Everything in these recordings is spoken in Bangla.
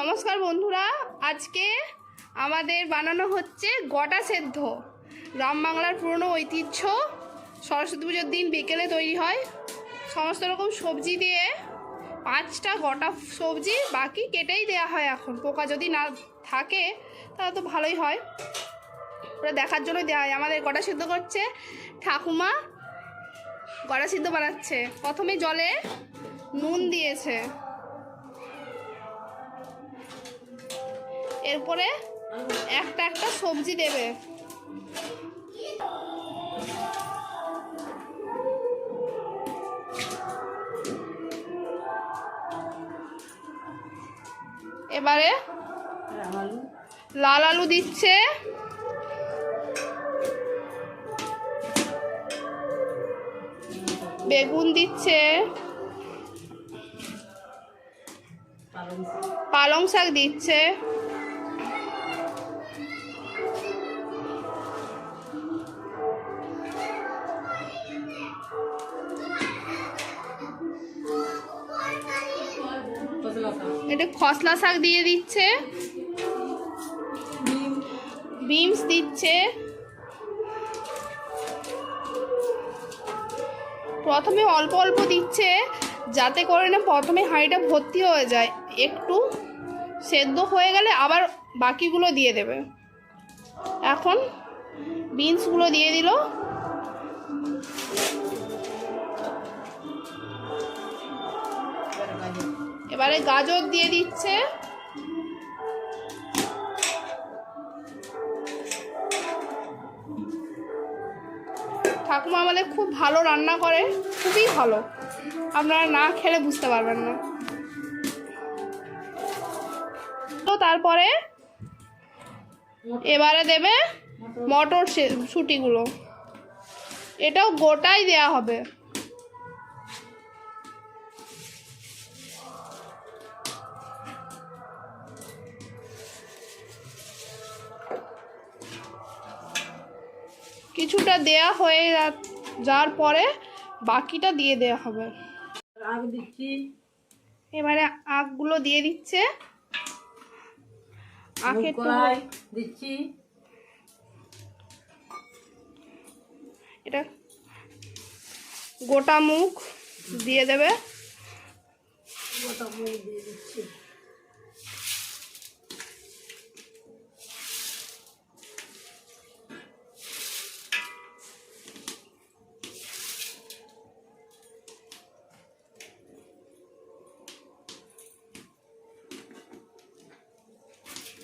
নমস্কার বন্ধুরা, আজকে আমাদের বানানো হচ্ছে গোটা সেদ্ধ। গ্রাম বাংলার পুরনো ঐতিহ্য, সরস্বতী পুজোর দিন বিকেলে তৈরি হয়। সমস্ত রকম সবজি দিয়ে পাঁচটা গোটা সবজি বাকি কেটেই দেওয়া হয় এখন। পোকা যদি না থাকে, তাহলে তো ভালোই হয়। ওটা দেখার জন্য দেওয়া হয়। আমাদের গোটা সিদ্ধ করছে ঠাকুমা। গোটা সিদ্ধ বানাচ্ছে। প্রথমে জলে নুন দিয়েছে। এরপরে একটা একটা সবজি দেবে। এবারে লাল আলু দিচ্ছে। বেগুন দিচ্ছে। পালং শাক দিচ্ছে। এটা খসলা শাক দিয়ে দিচ্ছে। বিমস দিচ্ছে। প্রথমে অল্প অল্প দিচ্ছে, যাতে করে না প্রথমে হাঁড়িটা ভর্তি হয়ে যায়। একটু সেদ্ধ হয়ে গেলে আবার বাকিগুলো দিয়ে দেবে। এখন বিনসগুলো দিয়ে দিল। এবারে গাজর দিয়ে দিচ্ছে। ঠাকুমা আমাদের খুব ভালো রান্না করে, খুবই ভালো। আপনারা না খেলে বুঝতে পারবেন না। তো তারপরে এবারে দেবে মটর সে- শুটিগুলো এটাও গোটাই দেয়া হবে। কিছুটা দেয়া হয়ে যাওয়ার পরে বাকিটা দিয়ে দেয়া হবে। এবারে আখগুলো দিয়ে দিচ্ছে। আখের দিচ্ছি। এটা গোটা মুখ দিয়ে দেবে। গোটা মুগ দিয়ে দিচ্ছি।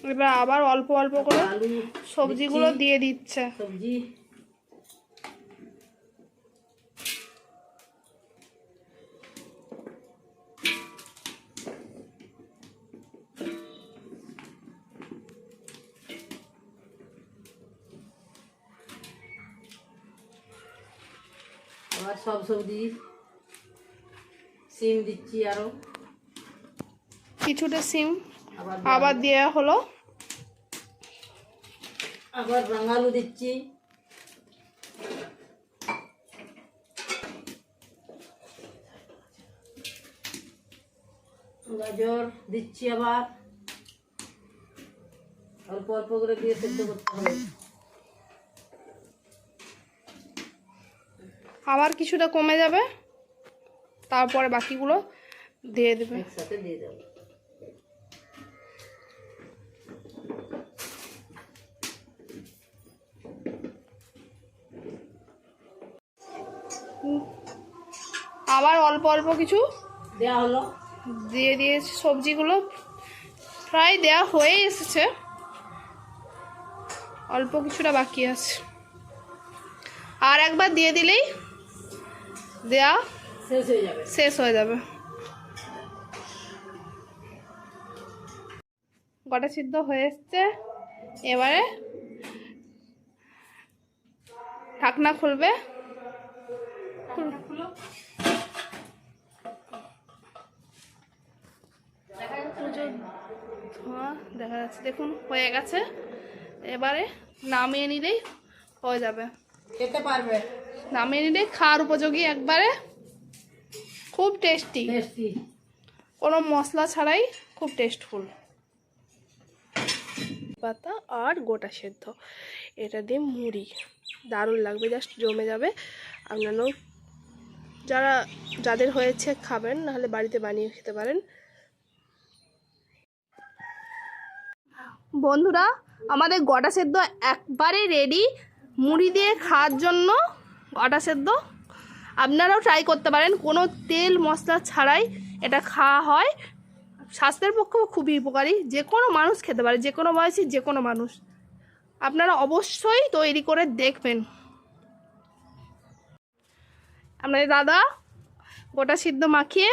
এবার আবার অল্প অল্প করে সবজিগুলো দিয়ে দিচ্ছে। সবজি। আবার সব সবজি সিম দিচ্ছি আরও। কিছুটা সিম। আবার দেওয়া হলো। আবার বাঙালু দিচ্ছি। গাজর দিচ্ছি আবার। অল্প অল্প করে দিয়ে সেদ্ধ করতে হবে। আবার কিছুটা কমে যাবে তারপরে বাকিগুলো দিয়ে দেবে। একসাথে দিয়ে দেবো। আবার অল্প অল্প কিছু দেওয়া হলো। দিয়ে দিয়ে সবজিগুলো। প্রায় দেয়া হয়ে এসেছে। অল্প কিছুটা বাকি আছে। আর একবার দিয়ে দিলেই দেয়া শেষ হয়ে যাবে। শেষ হয়ে যাবে। গোটা সিদ্ধ হয়ে এসছে। এবারে ঢাকনা খুলবে। ধোঁয়া দেখা যাচ্ছে। দেখুন হয়ে গেছে। এবারে নামিয়ে নিলেই হয়ে যাবে। খেতে পারবে। নামিয়ে নিলেই খাওয়ার উপযোগী একবারে। খুব টেস্টি। টেস্টি। কোনো মশলা ছাড়াই খুব টেস্টফুল। পাতা আর গোটা সেদ্ধ। এটা দিয়ে মুড়ি। দারুণ লাগবে জাস্ট জমে যাবে। আপনারাও যারা, যাদের হয়েছে খাবেন, নাহলে বাড়িতে বানিয়ে খেতে পারেন। বন্ধুরা, আমাদের গোটা সেদ্ধ একবারে রেডি মুড়ি দিয়ে খাওয়ার জন্য গোটা সেদ্ধ। আপনারাও ট্রাই করতে পারেন। কোনো তেল, মশলা ছাড়াই এটা খাওয়া হয়। স্বাস্থ্যের পক্ষেও খুবই উপকারী। যে কোনো মানুষ খেতে পারে। যে কোনো বয়সী যে কোনো মানুষ। আপনারা অবশ্যই তৈরি করে দেখবেন। আপনাদের দাদা গোটা সিদ্ধ মাখিয়ে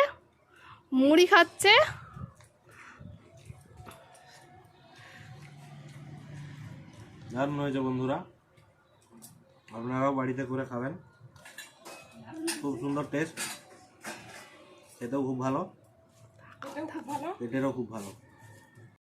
মুড়ি খাচ্ছে। দারুণ হয়েছে বন্ধুরা। আপনারাও বাড়িতে করে খাবেন। খুব সুন্দর টেস্ট খেতেও খুব ভালো। পেটেরও খুব ভালো।